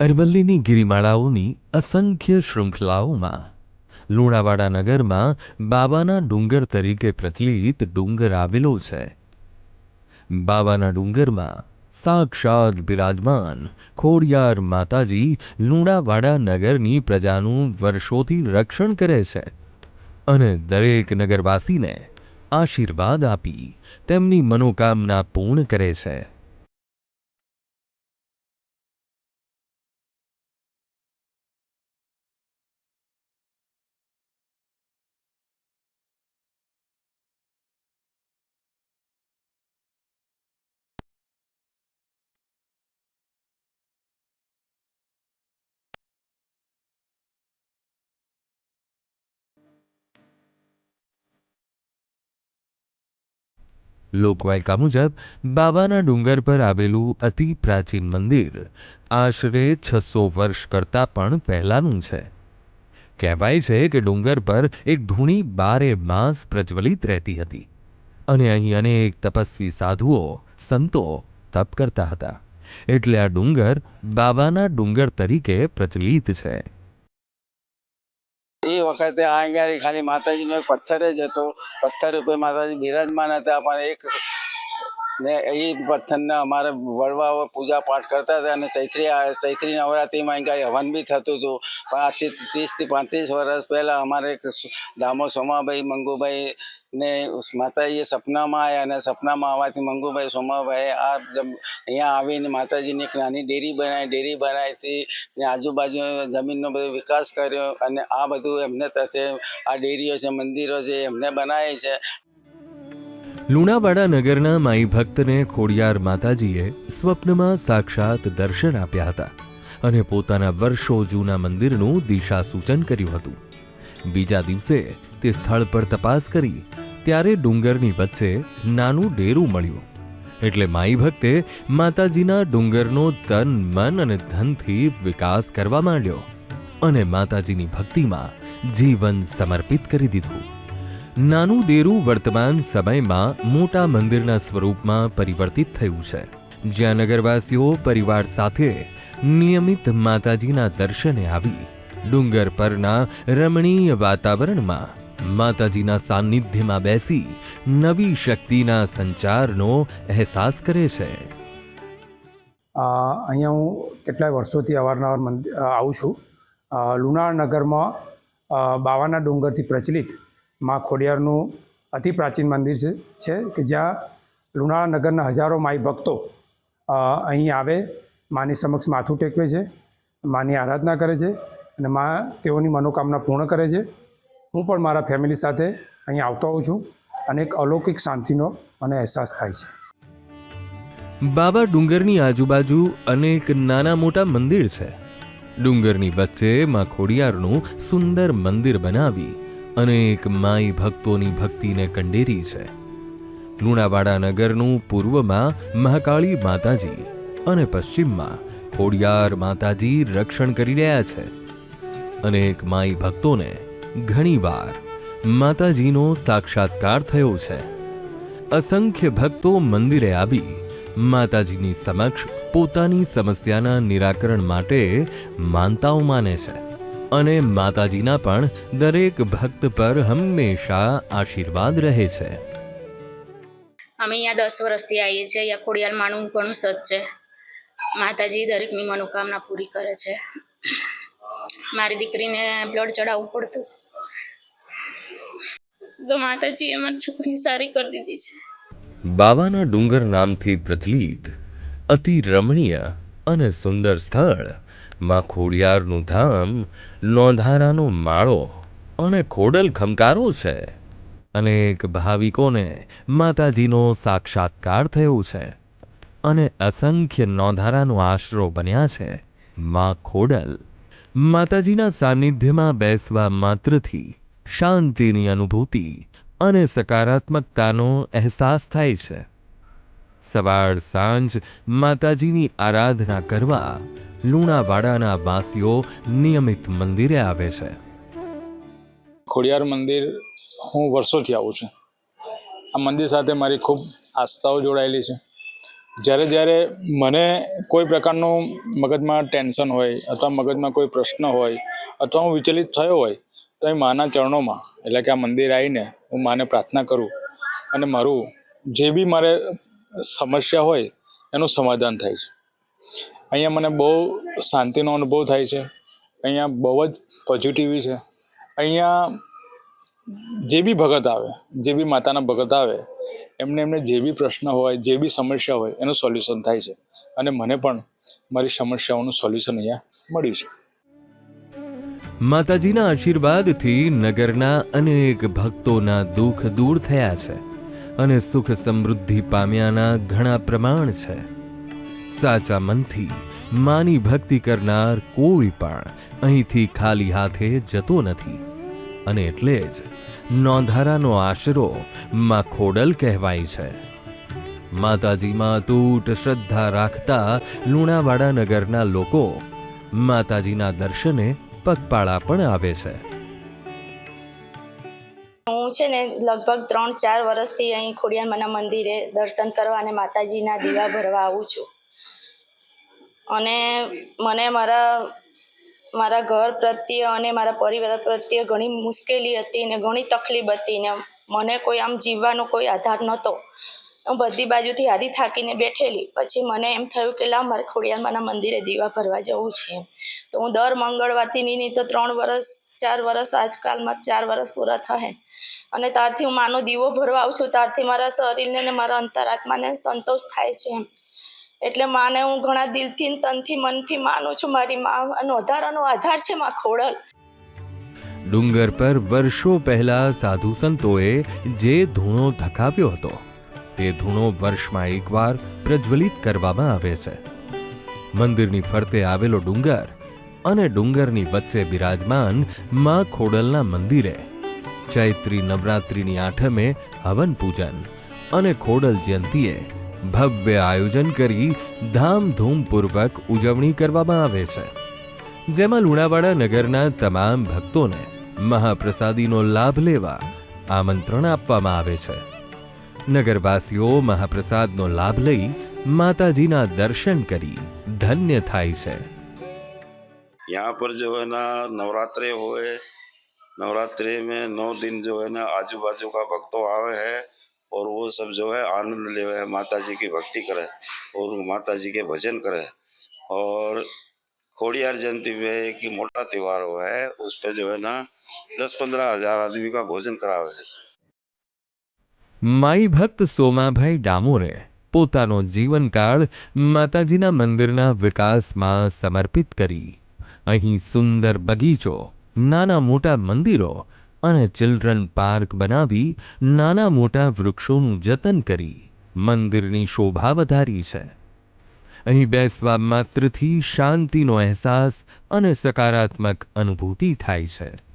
અરવલ્લીની ગિરિમાળાઓની અસંખ્ય શૃંખલાઓમાં, લુણાવાડા નગરમાં બાવાના ડુંગર તરીકે પ્રચલિત ડુંગર આવેલો છે. બાવાના ડુંગરમાં સાક્ષાત બિરાજમાન ખોડિયાર માતાજી લુણાવાડા નગરની પ્રજાનું વર્ષોથી રક્ષણ કરે છે અને દરેક નગરવાસીને આશીર્વાદ આપી તેમની મનોકામના પૂર્ણ કરે છે. લોકવાયકા મુજબ બાવાના ડુંગર પર આવેલું અતિ પ્રાચીન મંદિર આશરે છસો વર્ષ કરતાં પણ પહેલાંનું છે. કહેવાય છે કે ડુંગર પર એક ધૂણી બારે માસ પ્રજ્વલિત રહેતી હતી અને અહીં અનેક તપસ્વી સાધુઓ, સંતો તપ કરતા હતા. એટલે આ ડુંગર બાવાના ડુંગર તરીકે પ્રચલિત છે. વખતે આ આગળ ખાલી માતાજીનો પથ્થર જ હતો. પથ્થર ઉપર માતાજી બિરાજમાન હતા પણ એક ને એ પથ્થરને અમારે વડવાઓ પૂજા પાઠ કરતા હતા અને ચૈત્રી ચૈત્રી નવરાત્રિમાં અહીં હવન બી થતું હતું. પણ આજથી ત્રીસથી પાંત્રીસ વર્ષ પહેલાં અમારે ડામો સોમાભાઈ, મંગુભાઈ ને માતાજીએ સપનામાં આવ્યા અને સપનામાં આવવાથી મંગુભાઈ સોમાભાઈ આ અહીંયા આવીને માતાજીની એક નાની ડેરી બનાવી, ડેરી બનાવીથી ને આજુબાજુ જમીનનો બધો વિકાસ કર્યો અને આ બધું એમને તરફે આ ડેરીઓ છે, મંદિરો છે, એમને બનાવી છે. લુણાવાડા નગરના માઈ ભક્તને ખોડિયાર માતાજીએ સ્વપ્નમાં સાક્ષાત દર્શન આપ્યા હતા અને પોતાના વર્ષો જૂના મંદિરનું દિશા સૂચન કર્યું હતું. બીજા દિવસે તે સ્થળ પર તપાસ કરી ત્યારે ડુંગરની વચ્ચે નાનું ડેરું મળ્યું. એટલે માઈ ભક્તે માતાજીના ડુંગરનો તન, મન અને ધનથી વિકાસ કરવા માંડ્યો અને માતાજીની ભક્તિમાં જીવન સમર્પિત કરી દીધું. નાનું દેરું વર્તમાન સમયમાં મોટા મંદિરના સ્વરૂપમાં પરિવર્તિત થયું છે. જ્યાં નગરવાસીઓ પરિવાર સાથે નિયમિત માતાજીના દર્શને આવી, ડુંગર પરના રમણીય વાતાવરણમાં માતાજીના સાનિધ્યમાં બેસી નવી શક્તિના સંચારનો અહેસાસ કરે છે. અહીંયા હું કેટલાય વર્ષોથી અવારનવાર મંદિર આવું છું. લુણાર નગરમાં બાવાના ડુંગરથી પ્રચલિત મા ખોડિયારનું અતિ પ્રાચીન મંદિર છે કે જ્યાં લુણાળા નગરના હજારો માઈ ભક્તો અહીં આવે, માની સમક્ષ માથું ટેકવે છે, માની આરાધના કરે છે અને મા તેઓની મનોકામના પૂર્ણ કરે છે. હું પણ મારા ફેમિલી સાથે અહીં આવતો હોઉં છું અને એક અલૌકિક શાંતિનો મને અહેસાસ થાય છે. બાબા ડુંગરની આજુબાજુ અનેક નાના મોટા મંદિર છે. ડુંગરની વચ્ચે માં ખોડિયારનું સુંદર મંદિર બનાવી અનેક માઈ ભક્તોની ભક્તિને કંડેરી છે. લુણાવાડા નગરનું પૂર્વમાં મહાકાળી માતાજી અને પશ્ચિમમાં ખોડિયાર માતાજી રક્ષણ કરી રહ્યા છે. અનેક માઈ ભક્તોને ઘણીવાર માતાજીનો સાક્ષાત્કાર થયો છે. અસંખ્ય ભક્તો મંદિરે આવી માતાજીની સમક્ષ પોતાની સમસ્યાના નિરાકરણ માટે માનતાઓ માને છે. અને માતાજીના પણ દરેક ભક્ત પર હંમેશા આશીર્વાદ રહે છે. અમે અહીંયા દસ વર્ષથી આવીએ છીએ અહીંયા ખોડિયાલ માનું ઘણું સત છે. માતાજી દરેકની મનોકામના પૂરી કરે છે. મારી દીકરીને બ્લડ ચડાવવું પડતું. તો માતાજીએ મારી છોકરી સારી કરી દીધી છે. બાવાના ડુંગર નામથી પ્રચલિત અતિ રમણીય અને સુંદર સ્થળ માં ખોડિયારનું ધામ નોંધારાનો માળો અને ખોડલ ખમકારો છે. અનેક ભાવિકોને માતાજીનો સાક્ષાત્કાર થયો છે અને અસંખ્ય નોંધારાનો આશરો બન્યા છે. માં ખોડલ માતાજીના સાનિધ્યમાં બેસવા માત્રથી શાંતિની અનુભૂતિ અને સકારાત્મકતાનો અહેસાસ થાય છે. સવાર સાંજ માતાજીની આરાધના કરવા લુણાવાડાના વાસીઓ નિયમિત મંદિરે આવે છે. ખોડિયાર મંદિર હું વર્ષોથી આવું છું. આ મંદિર સાથે મારી ખૂબ આસ્થાઓ જોડાયેલી છે. જ્યારે જ્યારે મને કોઈ પ્રકારનું મગજમાં ટેન્શન હોય અથવા મગજમાં કોઈ પ્રશ્ન હોય અથવા હું વિચલિત થયો હોય તો એ માના ચરણોમાં એટલે કે આ મંદિર આવીને હું માને પ્રાર્થના કરું અને મારું જે બી મારે સમસ્યા હોય એનું સમાધાન થાય છે. અહીંયા મને બહુ શાંતિનો અનુભવ થાય છે. અહીંયા બહુ જ પોઝિટિવી છે. અહીંયા જે બી ભગત આવે, જે બી માતાના ભગત આવે, એમને એમને જે બી પ્રશ્ન હોય, જે બી સમસ્યા હોય, એનું સોલ્યુશન થાય છે. અને મને પણ મારી સમસ્યાઓનું સોલ્યુશન અહીંયા મળ્યું છે. માતાજીના આશીર્વાદથી નગરના અનેક ભક્તોના દુઃખ દૂર થયા છે અને સુખ સમૃદ્ધિ પામ્યાના ઘણા પ્રમાણ છે. સાચા મનથી માની ભક્તિ કરનાર કોઈ પણ અહીંથી ખાલી હાથે જતો નથી. અને એટલે જ નોંધારાનો આશરો માં ખોડલ કહેવાય છે. માતાજીમાં અતૂટ શ્રદ્ધા રાખતા લુણાવાડા નગરના લોકો માતાજીના દર્શને પગપાળા પણ આવે છે. હું છે ને લગભગ ત્રણ ચાર વર્ષથી અહીં ખોડિયારમાંના મંદિરે દર્શન કરવા અને માતાજીના દીવા ભરવા આવું છું. અને મને મારા મારા ઘર પ્રત્યે અને મારા પરિવાર પ્રત્યે ઘણી મુશ્કેલી હતી ને ઘણી તકલીફ હતી ને મને કોઈ આમ જીવવાનો કોઈ આધાર નહોતો. હું બધી બાજુથી હારી થાકીને બેઠેલી. પછી મને એમ થયું કે લા મારે ખોડિયારમાંના મંદિરે દીવા ભરવા જવું છે. તો હું દર મંગળવારથી નહીં તો ત્રણ વર્ષ ચાર વર્ષ આજકાલમાં ચાર વર્ષ પૂરા થશે અને ત્યારથી હું માનો દીવો ભરવા આવું છું. ત્યારથી મારા શરીરને ને મારા અંતરાત્માને સંતોષ થાય છે એમ. એટલે માને હું ઘણા દિલથી તનથી મનથી માનું છું, મારી મા અને વધારાનો આધાર છે મા ખોડલ. ડુંગર પર વર્ષો પહેલા સાધુ સંતોએ જે ધૂણો ધકાવ્યો હતો, તે ધૂણો વર્ષમાં એકવાર પ્રજ્વલિત કરવામાં આવે છે. મંદિરની ફરતે આવેલો ડુંગર અને ડુંગરની વચ્ચે બિરાજમાનમાં ખોડલના મંદિરે ચૈત્રી નવરાત્રિની આઠમે હવન પૂજન અને ખોડલ જયંતીએ ભવ્ય આયોજન કરી ધામધૂમપૂર્વક ઉજવણી કરવામાં આવે છે જેમાં લુણાવાડા નગરના તમામ ભક્તોને મહાપ્રસાદીનો લાભ લેવા આમંત્રણ આપવામાં આવે છે નગરવાસીઓ મહાપ્રસાદનો લાભ લઈ માતાજીના દર્શન કરી ધન્ય થાય છે यहाँ पर जो है ना नवरात्रे हुए नवरात्रि में नौ दिन जो है ना आजू बाजू का भक्तों आवे है और वो सब जो है आनंद ले है माता जी की भक्ति करे और माता जी के भजन करे और खोड़ियार जयंती पे एक मोटा त्योहार हुआ है उस पे जो है ना दस पंद्रह हजार आदमी का भोजन करावे है માઈ ભક્ત સોમાભાઈ ડામોરે પોતાનો જીવનકાળ માતાજીના મંદિરના વિકાસમાં સમર્પિત કરી અહીં સુંદર બગીચો નાના મોટા મંદિરો અને ચિલ્ડ્રન પાર્ક બનાવી નાના મોટા વૃક્ષોનું જતન કરી મંદિરની શોભા વધારી છે. અહીં બેસવા માત્રથી શાંતિનો અહેસાસ અને સકારાત્મક અનુભૂતિ થાય છે.